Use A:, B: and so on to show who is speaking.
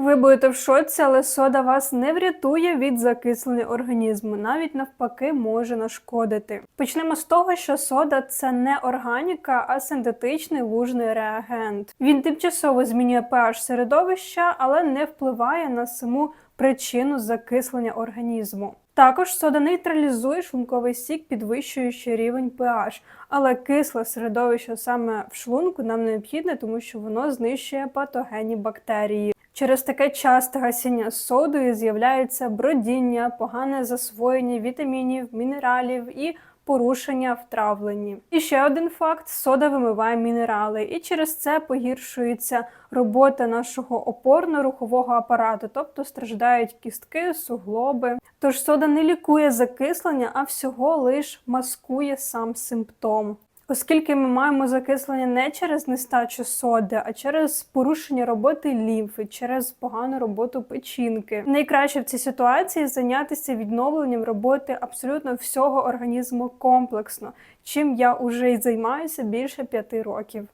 A: Ви будете в шоці, але сода вас не врятує від закислення організму, навіть навпаки може нашкодити. Почнемо з того, що сода це не органіка, а синтетичний лужний реагент. Він тимчасово змінює pH середовища, але не впливає на саму причину закислення організму. Також сода нейтралізує шлунковий сік, підвищуючи рівень pH, але кисле середовище саме в шлунку нам необхідне, тому що воно знищує патогенні бактерії. Через таке часте гасіння содою з'являється бродіння, погане засвоєння вітамінів, мінералів і порушення в травленні. І ще один факт: сода вимиває мінерали, і через це погіршується робота нашого опорно-рухового апарату, тобто страждають кістки, суглоби. Тож сода не лікує закислення, а всього лиш маскує сам симптом. Оскільки ми маємо закислення не через нестачу соди, а через порушення роботи лімфи, через погану роботу печінки. Найкраще в цій ситуації зайнятися відновленням роботи абсолютно всього організму комплексно, чим я уже й займаюся більше п'яти років.